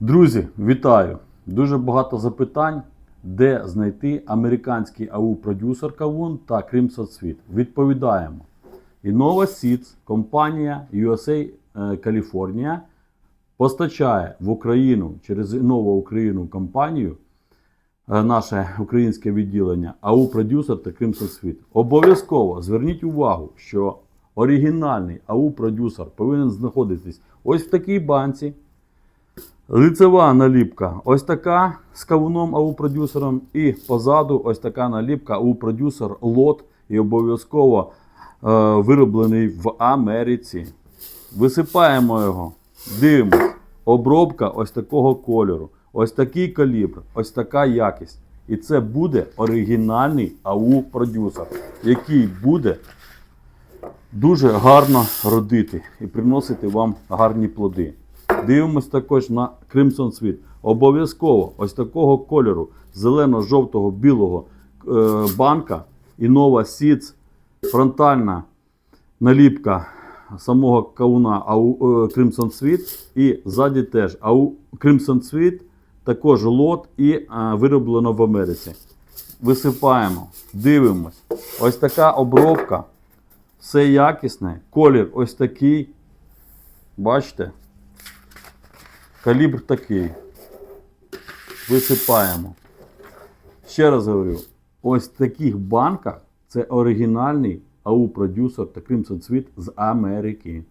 Друзі, вітаю! Дуже багато запитань, де знайти американський АУ-продюсер Кавун та Sweet. Відповідаємо. Innova Seeds, компанія USA е, California постачає в Україну через Innova Україну компанію е, наше українське відділення АУ-продюсер та Sweet. Обов'язково зверніть увагу, що оригінальний АУ-продюсер повинен знаходитись ось в такій банці. Лицева наліпка ось така з кавуном АУ-продюсером, і позаду ось така наліпка АУ-продюсер лот і обов'язково е, вироблений в Америці. Висипаємо його, дивимось. Обробка ось такого кольору, ось такий калібр, ось така якість. І це буде оригінальний АУ-продюсер, який буде дуже гарно родити і приносити вам гарні плоди. Дивимось також на Crimson Sweet. Обов'язково ось такого кольору зелено-жовтого білого е, банка Innova Seeds, фронтальна наліпка самого кауна АУ, е, Crimson Sweet і ззаді теж АУ Crimson Sweet, також лот і е, вироблено в Америці. Висипаємо, дивимось. Ось така обробка. Все якісне. Колір ось такий. Бачите? Калібр такий. Висипаємо. Ще раз говорю: ось в таких банках це оригінальний АУ-продюсер та Crimson Світ з Америки.